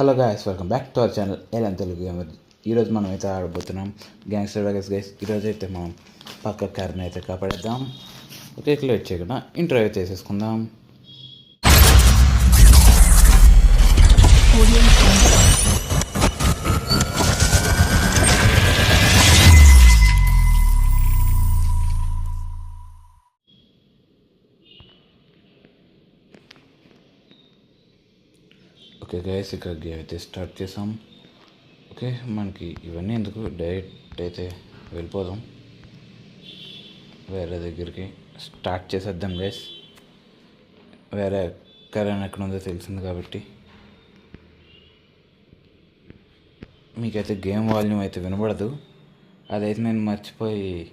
Hello guys welcome back to our channel ఏలన్ Telugu gamer ఈరోజు మనం అయితే ఆడబోతున్నాం. గ్యాంగ్స్టర్ గైస్ గైస్ ఈరోజు అయితే మనం పక్క కార్ని అయితే కాపాడేద్దాం. ఓకే లేట్ చేయకుండా ఇంటర్వ్యూ అయితే చేసేసుకుందాం. ఓకే గైస్ ఇక్కడ గేమ్ అయితే స్టార్ట్ చేసాం. ఓకే మనకి ఇవన్నీ ఎందుకు డైరెక్ట్ అయితే వెళ్ళిపోదాం. వేరే దగ్గరికి స్టార్ట్ చేసేద్దాం గైస్ వేరే కరెంట్ ఎక్కడ ఉందో తెలిసింది కాబట్టి. మీకైతే గేమ్ వాల్యూమ్ అయితే వినబడదు. అదైతే నేను మర్చిపోయి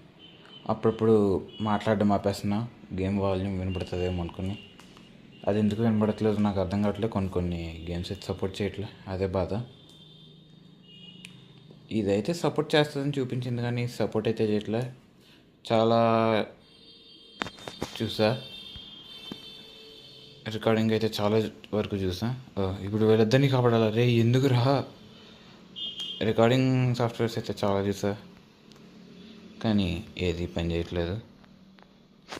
అప్పుడప్పుడు మాట్లాడడం ఆపేస్తున్నా. గేమ్ వాల్యూమ్ వినబడుతుందేమో అనుకుని. అది ఎందుకు వినబడట్లేదు నాకు అర్థం కావట్లేదు. కొన్ని కొన్ని గేమ్స్ అయితే సపోర్ట్ చేయట్లే. అదే బాధ. ఇదైతే సపోర్ట్ చేస్తుందని చూపించింది కానీ సపోర్ట్ అయితే చేయట్లే. చాలా చూసా. రికార్డింగ్ అయితే చాలా వరకు చూసా. ఇప్పుడు వీళ్ళిద్దరినీ కాపాడాలి? రే ఎందుకు రా? రికార్డింగ్ సాఫ్ట్వేర్స్ అయితే చాలా చూసా. కానీ ఏది పని చేయట్లేదు.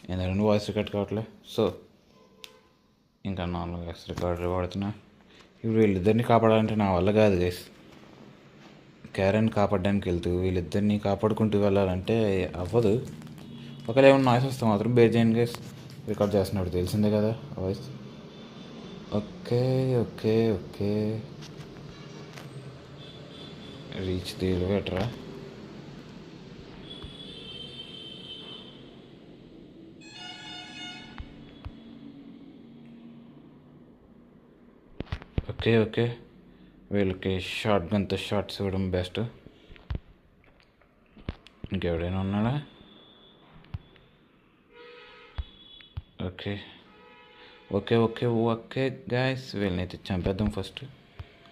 ఎందుకంటే వాయిస్ రికార్డ్ కావట్లేదు సో ఇంకా నాలుగు ఎక్స్ రికార్డులు వాడుతున్నా. ఇప్పుడు వీళ్ళిద్దరిని కాపాడాలంటే నా వల్ల కాదు గైస్ క్యారెన్ కాపాడడానికి వెళ్తూ వీళ్ళిద్దరిని కాపాడుకుంటూ వెళ్ళాలంటే అవ్వదు. ఒకవేళ ఏమైనా నాయిస్ వస్తే మాత్రం బేర్ చేయండి గైస్ రికార్డ్ చేస్తున్నప్పుడు తెలిసిందే కదా voice okay okay okay. Reach the బెటరా ఓకే ఓకే. వీళ్ళకి షార్ట్ గన్తో షార్ట్స్ ఇవ్వడం బెస్ట్. ఇంకెవడైనా ఉన్నాడా? Okay. Okay okay okay guys వీళ్ళని అయితే చంపేద్దాం ఫస్ట్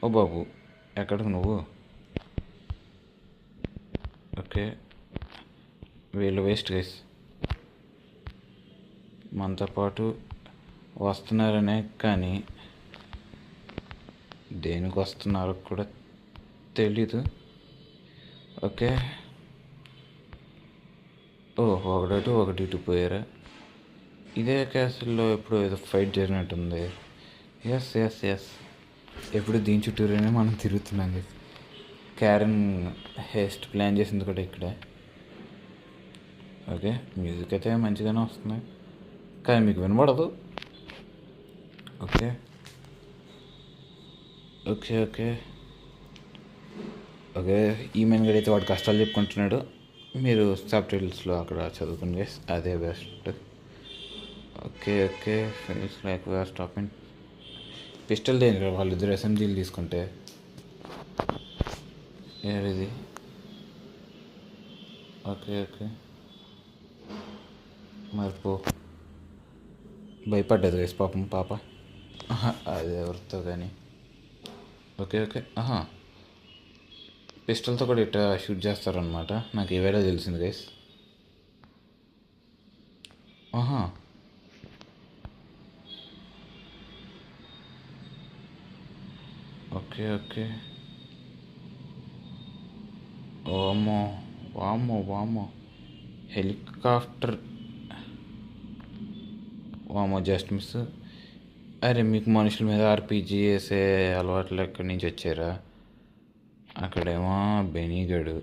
ఓ బాబు ఎక్కడికి నువ్వు? ఓకే. వీళ్ళు వేస్ట్ గైస్ మనతో పాటు వస్తున్నారనే కానీ దేనికి వస్తున్నారో కూడా తెలీదు. ఓకే. ఓ ఒకటి ఒకటి ఇటు పోయారా? ఇదే క్యాసిల్లో ఎప్పుడు ఏదో ఫైట్ జరిగినట్టుంది. ఎస్ ఎస్ ఎస్ ఎప్పుడు దీని చుట్టూరేనే మనం తిరుగుతున్నాం guys. క్యారన్ హెస్ట్ ప్లాన్ చేసింది కూడా ఇక్కడే. ఓకే మ్యూజిక్ అయితే మంచిగానే వస్తుంది. కానీ మీకు వినబడదు. ఓకే. Okay okay. ఓకే ఈమెయిన్ గడి అయితే వాడు కష్టాలు చెప్పుకుంటున్నాడు. మీరు సబ్ టైటిల్స్లో అక్కడ చదువుకుని guys. అదే best okay okay. Friends like where stopping pistol దేని వాళ్ళిద్దరు ఎస్ఎంజీలు తీసుకుంటే. ఏది ఓకే ఓకే. మరి పో. భయపడ్డది వేసి పాపం పాప. అదే అది ఎవరితో కానీ. Okay okay. ఆహా. పిస్టల్తో కూడా ఇట్లా షూట్ చేస్తారనమాట నాకు ఈవేళ తెలిసింది గైస్ ఆహా. Okay okay. వామో వామో వామో హెలికాప్టర్. వామో జస్ట్ మిస్. అరే మీకు మనుషుల మీద ఆర్పిజి చేసే అలవాట్లు ఎక్కడి నుంచి వచ్చారా అక్కడేమో బెనీగడు.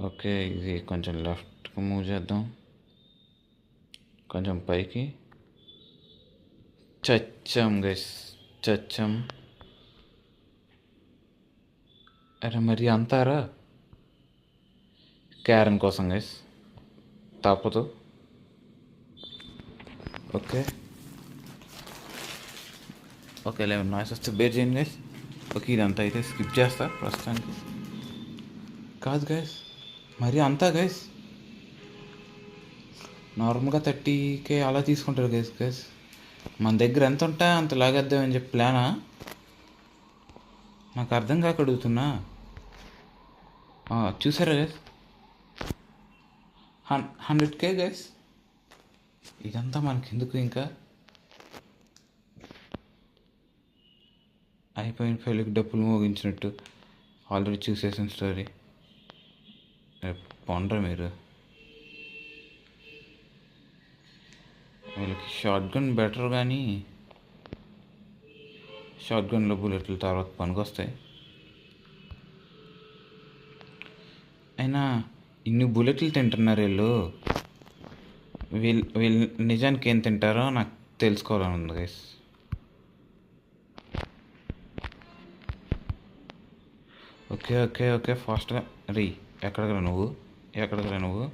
ఓకే ఇది కొంచెం లెఫ్ట్కి మూవ్ చేద్దాం. కొంచెం పైకి. చచ్చాం గైస్ చచ్చాం. అరే మరి అంతారా? క్యారన్ కోసం గైస్ తప్పదు ఓకే ఓకే లెవెన్ నాయిస్ వస్తే బేర్ చేయండి గైస్ ఓకే ఇదంతా అయితే స్కిప్ చేస్తా ప్రస్తుతానికి కాదు గైస్ మరి అంతా గైస్ నార్మల్గా థర్టీకే అలా తీసుకుంటారు గైస్ గైస్ మన దగ్గర ఎంత ఉంటా అంత లాగేద్దామని చెప్పి ప్లానా నాకు అర్థం కాక అడుగుతున్నా చూసారా గైస్ హన్ హండ్రెడ్ కే గైస్ ఇదంతా మనకెందుకు ఇంకా? అయిపోయిన ఫైల్కి డబ్బులు మోగించినట్టు ఆల్రెడీ చూసేసిన స్టోరీ. పొండ్రా మీరు. వీళ్ళకి షార్ట్ గన్ బెటర్ కానీ షార్ట్ గన్లో బుల్లెట్లు తర్వాత పనికొస్తాయి. అయినా ఇన్ని బుల్లెట్లు తింటున్నారు వీళ్ళు. వీళ్ళు వీళ్ళు నిజానికి ఏం తింటారో నాకు తెలుసుకోవాలని ఉంది గైస్ ఓకే ఓకే ఓకే ఫాస్ట్గా రీ ఎక్కడికి నువ్వు? ఎక్కడికి నువ్వు?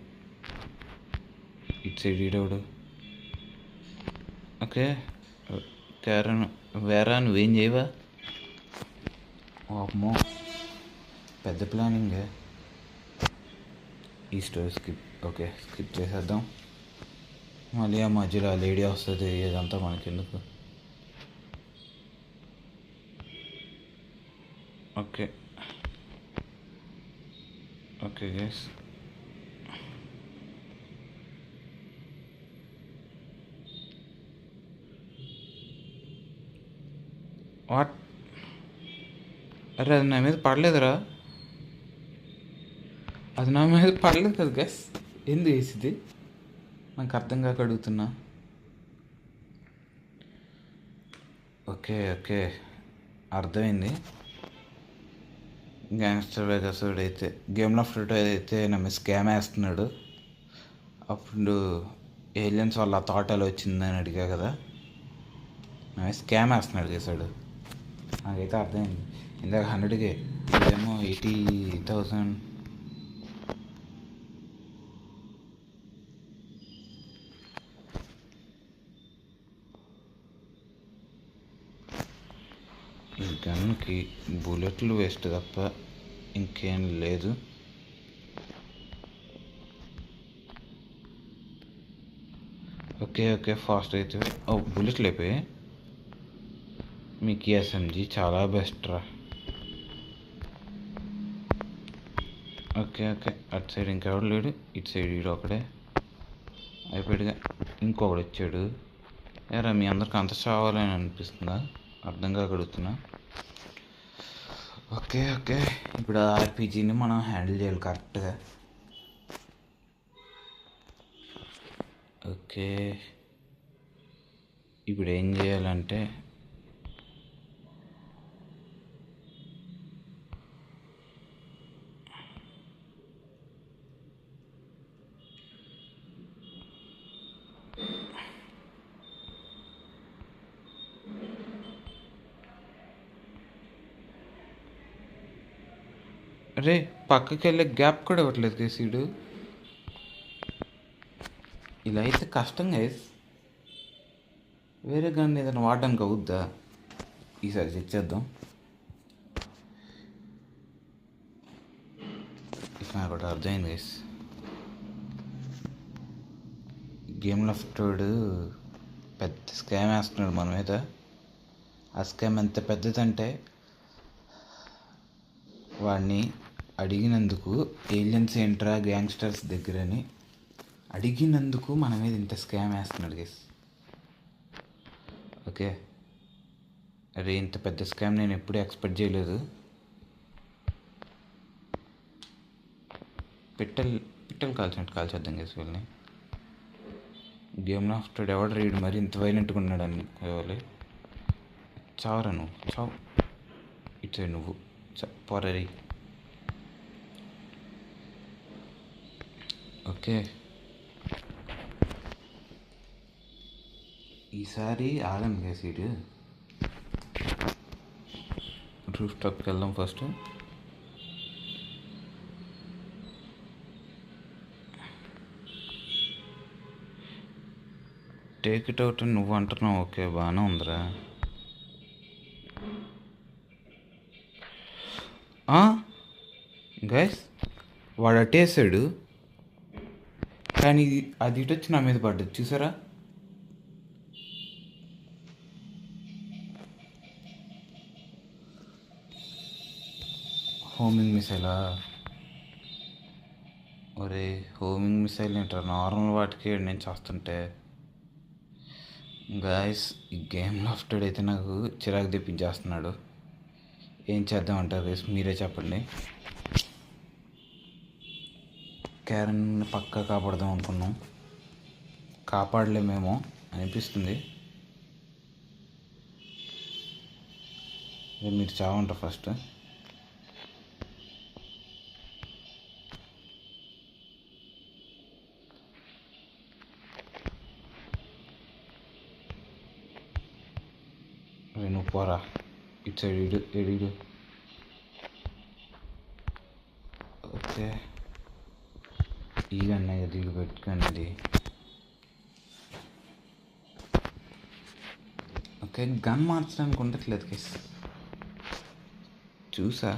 It's side okay. కేరన్ వేరా నువ్వేం చేయవా? అమ్మో పెద్ద ప్లానింగ్. ఈ స్టోరీ స్కిప్ ఓకే స్కిప్ చేసేద్దాం. మళ్ళీ ఆ మధ్యలో ఆ లేడీ వస్తుంది ఇదంతా మనకెందుకు? ఓకే. ఓకే గైస్ వాట్ అరే అది నా మీద పడలేదురా. అది నా మీద పడలేదు కదా గైస్ ఎందుకు వేసింది నాకు అర్థం కాక అడుగుతున్నా. Okay okay. అర్థమైంది. గ్యాంగ్స్టర్ వేగసుడు అయితే గేమ్ ఆఫ్ ఫ్రూట్ అయితే నమ్మి స్కామ్ వేస్తున్నాడు. అప్పుడు ఏలియన్స్ వాళ్ళ థాట్ ఎలా వచ్చిందని అడిగా కదా. నా స్కామ్ వేస్తున్నాడు చేశాడు నాకైతే అర్థమైంది. ఇందాక హండ్రెడ్కి ఇదేమో ఎయిటీ థౌసండ్ గన్కి బుల్లెట్లు వేస్ట్ తప్ప ఇంకేం లేదు. ఓకే ఓకే ఫాస్ట్ అయితే. ఓ బుల్లెట్లు అయిపోయాయి మీకు ఎస్ఎంజి చాలా బెస్ట్ రా. ఓకే ఓకే అటు సైడ్ ఇంకెవడు లేడు ఇటు సైడ్ ఈడు ఒకడే. అయిపోయాడుగా. ఇంకొకడు వచ్చాడు. ఎరా మీ అందరికి అంత చావాలని అనిపిస్తుందా? అర్థం కాక అడుగుతున్నా ఓకే ఓకే. ఇప్పుడు ఆర్పీజీని మనం హ్యాండిల్ చేయాలి కరెక్ట్గా. ఓకే. ఇప్పుడు ఏం చేయాలంటే అరే పక్కకి వెళ్ళే గ్యాప్ కూడా ఇవ్వట్లేదు కేసీడు ఇలా అయితే కష్టం గైస్ వేరే గన్ ఏదైనా వాడడానికి అవుద్దా? ఈసారి తెచ్చేద్దాం చేద్దాం. నాకు ఒకటి అర్థమైంది గైస్ గేమ్ లెఫ్ట్ పెద్ద స్కామ్ వేస్తున్నాడు మన మీద. ఆ స్కామ్ ఎంత పెద్దదంటే వాడిని అడిగినందుకు ఏలియన్స్ ఏంట్రా గ్యాంగ్స్టర్స్ దగ్గరని అడిగినందుకు మన మీద ఇంత స్కామ్ వేస్తున్నాడు గెస్ ఓకే? అరే ఇంత పెద్ద స్కామ్ నేను ఎప్పుడూ ఎక్స్పెక్ట్ చేయలేదు. పిట్టలు పిట్టలు కాల్చినట్టు కాల్చేద్దాం గెస్ వీళ్ళని. గేమ్ ఆఫ్టర్ ఎవడు రీడ్ మరి ఇంత వైలెంట్గా ఉన్నాడు అనుకోవాలి చావరా నువ్వు? చావు. ఇటు సైడ్ నువ్వు. పోరరి ఓకే. ఈసారి ఆగండి కదా సీటు రూఫ్ టాప్కి వెళ్దాం ఫస్ట్ టేక్ ఇట్ అవుట్ నువ్వు అంటున్నావు ఓకే బాగానే ఉందిరా. గైస్ వాడు అట్టేసాడు కానీ అది ఇటు వచ్చి నా మీద పడ్డది. చూసారా? హోమింగ్ మిసైలా? ఒరే హోమింగ్ మిసైల్ ఏంటారు? నార్మల్ వాటికి నేను చేస్తుంటే. గాయస్ ఈ గేమ్ లాఫ్టెడ్ అయితే నాకు చిరాకు తెప్పించేస్తున్నాడు. ఏం చేద్దామంటారు మీరే చెప్పండి. క్యారెన్ని పక్కా కాపాడదాం అనుకున్నాం. కాపాడలేమేమో అనిపిస్తుంది. మీరు చావంటారు ఫస్ట్. రెండు పోరా. ఇటు సైడ్ ఇడు ఎడిడు ఓకే. ఈ అన్నయ్య దిగు పెట్టుకున్నది ఓకే గన్ మార్చడానికి ఉండట్లేదు కేస్. చూసా?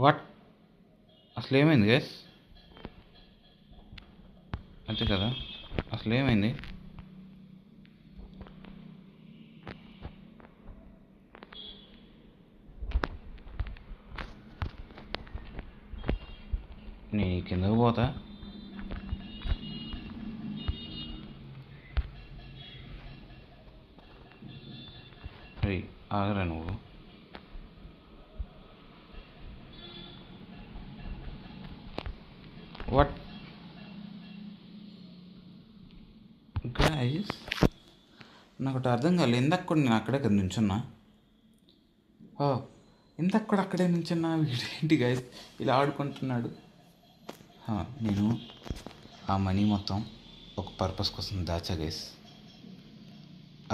వాట్ అసలు ఏమైంది గైస్ అంతే కదా? అసలు ఏమైంది? నీ కిందకు పోతా? ఆగరా నువ్వు? ఒకటి అర్థం కాలేదు. ఇందాక కూడా నేను అక్కడే కదా నుంచున్నా ఓ ఇందాక కూడా అక్కడే నుంచున్నా వీడేంటి గైస్ ఇలా ఆడుకుంటున్నాడు. నేను ఆ మనీ మొత్తం ఒక పర్పస్ కోసం దాచా గైస్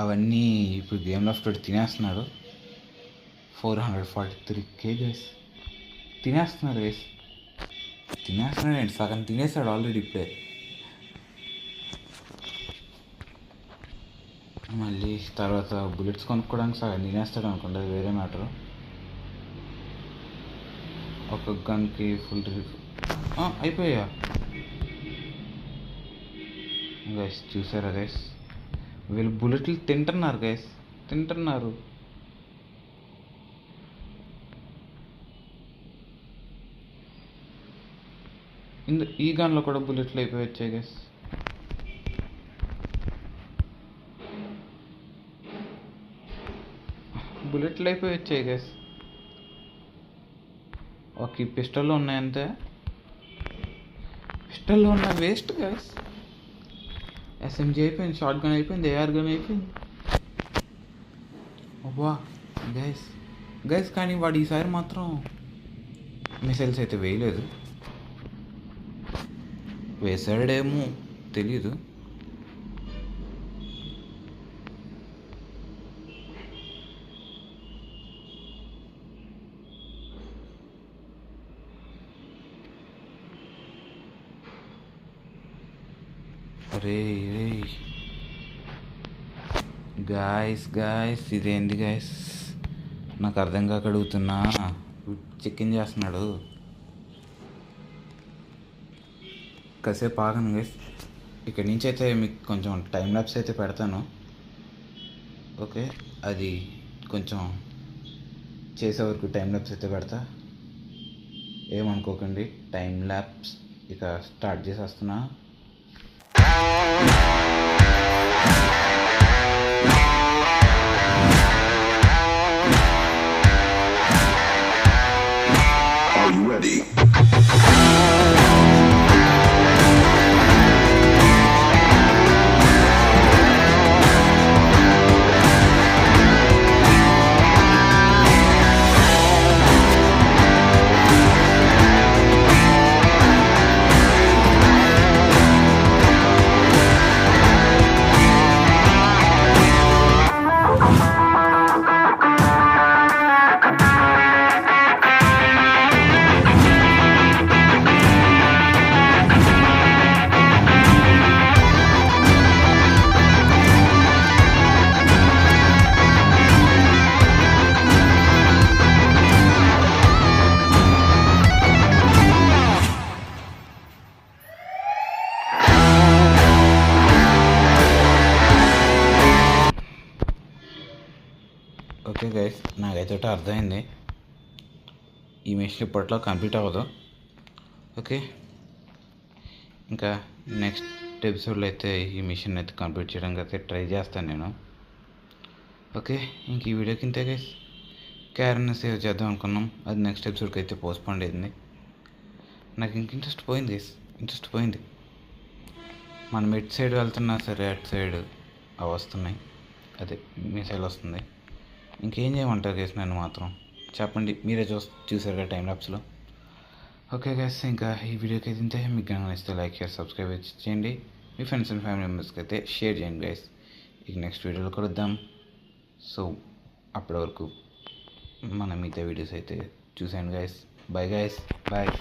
అవన్నీ ఇప్పుడు game of తినేస్తున్నాడు. Four hundred forty three K guys తినేస్తున్నాడు guys తినేస్తున్నాడు అండి సగం తినేసాడు ఆల్రెడీ ఇప్పుడే. మళ్ళీ తర్వాత బుల్లెట్స్ కొనుక్కోవడానికి సగం నేనేస్తాడు అనుకోండి అది వేరే మ్యాటర్. ఒక గన్కి ఫుల్ అయిపోయా? గైస్ చూసారా గైస్ వీళ్ళు బుల్లెట్లు తింటున్నారు గైస్ తింటున్నారు. ఇందు ఈ గన్లో కూడా బుల్లెట్లు అయిపోయి వచ్చాయి గైస్ బుల్లెట్లు అయిపోయి వచ్చాయి గైస్ ఓకే ఈ పిస్టల్లో ఉన్నాయంతే పిస్టల్లో ఉన్న వేస్ట్ గైస్ ఎస్ఎంజీ అయిపోయింది షార్ట్ గన్ అయిపోయింది ఏఆర్ గన్ అయిపోయింది. అబ్బా గైస్ గైస్ కానీ వాడు ఈసారి మాత్రం మిసైల్స్ అయితే వేయలేదు. వేసాడేమో తెలీదు అరే రే గాయస్ గాయస్ ఇదేంది గాయస్ నాకు అర్థం కాక అడుగుతున్నా చికెన్ చేస్తున్నాడు. కాసేపు ఆగను గైస్ ఇక్కడి నుంచి అయితే మీకు కొంచెం టైం ల్యాబ్స్ అయితే పెడతాను. ఓకే అది కొంచెం చేసే వరకు టైం ల్యాబ్స్ అయితే పెడతా. ఏమనుకోకండి టైం ల్యాబ్స్ ఇక స్టార్ట్ చేసేస్తున్నా. ఓకే గైస్ నాకైతే ఒకటి అర్థమైంది. ఈ మిషన్ ఇప్పట్లో కంప్లీట్ అవ్వదు. ఓకే ఇంకా నెక్స్ట్ ఎపిసోడ్లో అయితే ఈ మిషన్ అయితే కంప్లీట్ చేయడానికి అయితే ట్రై చేస్తాను నేను. ఓకే ఇంక ఈ వీడియోకి ఇంతే గైస్ క్యారెన్ సేవ్ చేద్దాం అనుకున్నాం. అది నెక్స్ట్ ఎపిసోడ్కి అయితే పోస్ట్పోండ్ అయింది. నాకు ఇంక ఇంట్రెస్ట్ పోయింది గైస్ ఇంట్రెస్ట్ పోయింది. మనం ఎటు సైడ్ వెళ్తున్నా సరే అటు సైడ్ అవి వస్తున్నాయి. అదే మిసైల్ వస్తుంది. ఇంకేం చేయమంటారు గైస్ నన్ను మాత్రం? చెప్పండి మీరే చూ చూసారు కదా టైం ల్యాప్స్లో ఓకే గైస్ ఇంకా ఈ వీడియోకి అయితే ఇంతే. మీకు కనుక నచ్చితే లైక్ షేర్ సబ్స్క్రైబ్ చేయండి. మీ ఫ్రెండ్స్ అండ్ ఫ్యామిలీ మెంబర్స్కి అయితే షేర్ చేయండి గైస్ ఇక నెక్స్ట్ వీడియోలో కలుద్దాం. సో అప్పటి వరకు మన మిగతా వీడియోస్ అయితే చూసాను గైస్ బాయ్ గైస్ బాయ్